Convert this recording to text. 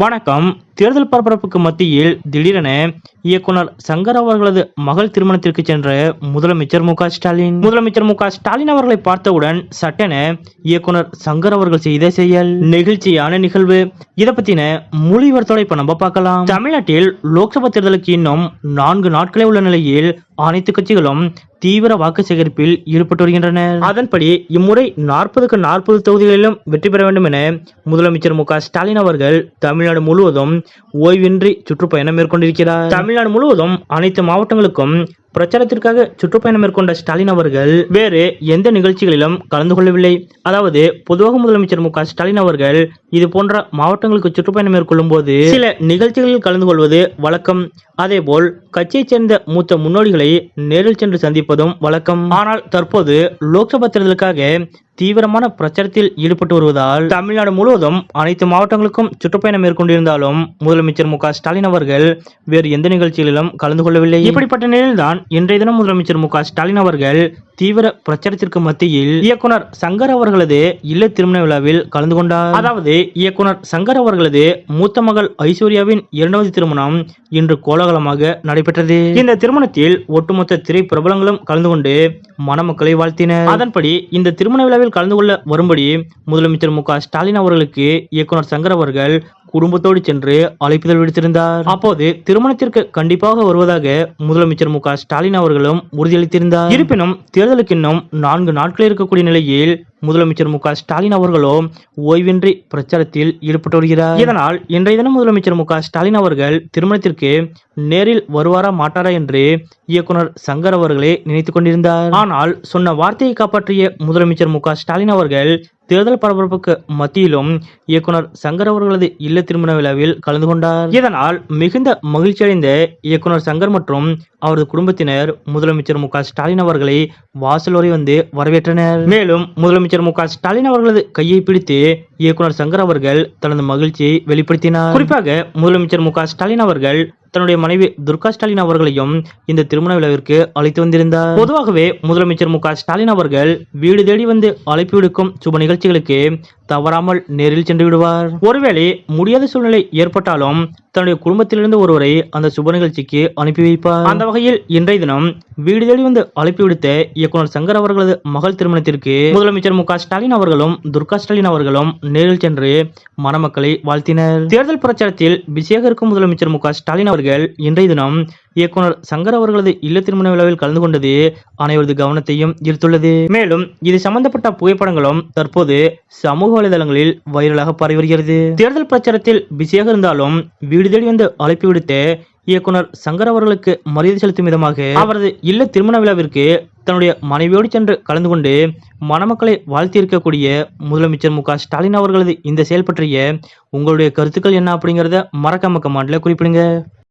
வணக்கம். தேர்தல் பரபரப்புக்கு மத்தியில் திடீரென இயக்குனர் சங்கர் அவர்களது மகள் திருமணத்திற்கு சென்ற முதலமைச்சர் மு ஸ்டாலின். முதலமைச்சர் மு ஸ்டாலின் அவர்களை பார்த்தவுடன் சட்டென இயக்குனர் சங்கர் அவர்கள் செய்த செயல். நெகிழ்ச்சியான நிகழ்வு. இதை பத்தின மொழிவர்த்தோட இப்ப நம்ம பார்க்கலாம். தமிழ்நாட்டில் லோக்சபா தேர்தலுக்கு இன்னும் நான்கு நாட்களே உள்ள நிலையில் அனைத்து கட்சிகளும் தீவிர வாக்கு சேகரிப்பில் ஈடுபட்டு வருகின்றனர். அதன்படி இம்முறை நாற்பதுக்கு நாற்பது தொகுதிகளிலும் வெற்றி பெற வேண்டும் என முதலமைச்சர் மு ஸ்டாலின் அவர்கள் தமிழ்நாடு முழுவதும் ஓய்வின்றி சுற்றுப்பயணம் மேற்கொண்டிருக்கிறார். தமிழ்நாடு முழுவதும் அனைத்து மாவட்டங்களுக்கும் பிரச்சாரத்திற்காக சுற்றுப்பயணம் மேற்கொண்ட ஸ்டாலின் அவர்கள் வேறு எந்த நிகழ்ச்சிகளிலும் கலந்து கொள்ளவில்லை. அதாவது பொதுவாக முதலமைச்சர் மு க ஸ்டாலின் அவர்கள் இது போன்ற மாவட்டங்களுக்கு சுற்றுப்பயணம் மேற்கொள்ளும் போது சில நிகழ்ச்சிகளில் கலந்து கொள்வது வழக்கம். அதேபோல் கட்சியைச் சேர்ந்த மூத்த முன்னோடிகளை நேரில் சென்று சந்திப்பதும் வழக்கம். ஆனால் தற்போது லோக்சபா தேர்தலுக்காக தீவிரமான பிரச்சாரத்தில் ஈடுபட்டு வருவதால் தமிழ்நாடு முழுவதும் அனைத்து மாவட்டங்களுக்கும் சுற்றுப்பயணம் மேற்கொண்டிருந்தாலும் முதலமைச்சர் மு ஸ்டாலின் அவர்கள் வேறு எந்த நிகழ்ச்சிகளிலும் கலந்து கொள்ளவில்லை. இப்படிப்பட்ட நிலையில்தான் இன்றைய தினம் முதலமைச்சர் மு ஸ்டாலின் அவர்கள் தீவிர பிரச்சாரத்திற்கு மத்தியில் இயக்குனர் சங்கர் அவர்களது இல்ல திருமண விழாவில் கலந்து கொண்டார். அதாவது இயக்குனர் சங்கர் அவர்களது மூத்த மகள் ஐஸ்வர்யாவின் இரண்டாவது திருமணம் இன்று கோலாகலமாக நடைபெற்றது. இந்த திருமணத்தில் ஒட்டுமொத்த திரை பிரபலங்களும் கலந்து கொண்டு மணமக்களை வாழ்த்தினர். அதன்படி இந்த திருமண விழாவில் கலந்து கொள்ள வரும்படி முதலமைச்சர் மு க ஸ்டாலின் அவர்களுக்கு இயக்குனர் சங்கர் அவர்கள் குடும்பத்தோடு சென்று அழைப்புதல் விடுத்திருந்தார். அப்போது திருமணத்திற்கு கண்டிப்பாக வருவதாக முதலமைச்சர் மு ஸ்டாலின் அவர்களும் உறுதியளித்திருந்தார். இருப்பினும் தேர்தலுக்கு இன்னும் நான்கு நாட்கள் இருக்கக்கூடிய நிலையில் முதலமைச்சர் மு ஸ்டாலின் அவர்களோ ஓய்வின்றி பிரச்சாரத்தில் ஈடுபட்டு வருகிறார். இதனால் இன்றைய தினம் முதலமைச்சர் மு ஸ்டாலின் அவர்கள் திருமணத்திற்கு நேரில் வருவாரா மாட்டாரா என்று இயக்குனர் சங்கர் அவர்களே நினைத்துக் கொண்டிருந்தார். ஆனால் சொன்ன வார்த்தையை காப்பாற்றிய முதலமைச்சர் மு ஸ்டாலின் அவர்கள் தேர்தல் பரபரப்புக்கு மத்தியிலும் இயக்குனர் சங்கர் அவர்களது இல்ல திருமண விழாவில் கலந்து கொண்டார். இதனால் மிகுந்த மகிழ்ச்சியடைந்த இயக்குனர் சங்கர் மற்றும் அவரது குடும்பத்தினர் முதலமைச்சர் மு ஸ்டாலின் அவர்களை வாசல் வரை வந்து வரவேற்றனர். மேலும் முதலமைச்சர் மு ஸ்டாலின் அவர்களது கையை பிடித்து இயக்குனர் சங்கர் அவர்கள் தனது மகிழ்ச்சியை வெளிப்படுத்தினார். குறிப்பாக முதலமைச்சர் மு ஸ்டாலின் அவர்கள் தன்னுடைய மனைவி துர்கா ஸ்டாலின் அவர்களையும் இந்த திருமண விழாவிற்கு அழைத்து வந்திருந்தார். பொதுவாகவே முதலமைச்சர் மு ஸ்டாலின் அவர்கள் வீடு தேடி வந்து அழைப்பு விடுக்கும் சுப நிகழ்ச்சிகளுக்கு தவறாமல் நேரில் சென்று விடுவார். ஒருவேளை முடியாத சூழ்நிலை ஏற்பட்டாலும் தன்னுடைய குடும்பத்திலிருந்து ஒருவரை அந்த சுப நிகழ்ச்சிக்கு அனுப்பி வைப்பார். அந்த வகையில் இன்றைய தினம் வீடு தேடி வந்து அழைப்பு விடுத்த இயக்குனர் சங்கர் அவர்களது மகள் திருமணத்திற்கு முதலமைச்சர் மு ஸ்டாலின் அவர்களும் துர்கா ஸ்டாலின் அவர்களும் நேரில் சென்று மணமக்களை வாழ்த்தினர். தேர்தல் பிரச்சாரத்தில் பிஸியாக இருக்கும் முதலமைச்சர் மு ஸ்டாலின் அவர்கள் இன்றைய தினம் இயக்குனர் சங்கர் அவர்களது இல்ல திருமண விழாவில் கலந்து கொண்டது அனைவரது கவனத்தையும் ஈர்த்துள்ளது. மேலும் இது சம்பந்தப்பட்ட புகைப்படங்களும் தற்போது சமூக வலைதளங்களில் வைரலாக பரவி வருகிறது. தேர்தல் பிரச்சாரத்தில் பிஸியாக இருந்தாலும் வீடு தேடி வந்து அழைப்பு விடுத்து இயக்குனர் சங்கர் அவர்களுக்கு மரியாதை செலுத்தும் விதமாக அவரது இல்ல திருமண விழாவிற்கு தன்னுடைய மனைவியோடு சென்று கலந்து கொண்டு மணமக்களை வாழ்த்தியிருக்கக்கூடிய முதலமைச்சர் மு க ஸ்டாலின் அவர்களது இந்த செயல் பற்றிய உங்களுடைய கருத்துக்கள் என்ன அப்படிங்கறத மறக்காம கமாண்ட்ல குறிப்பிடுங்க.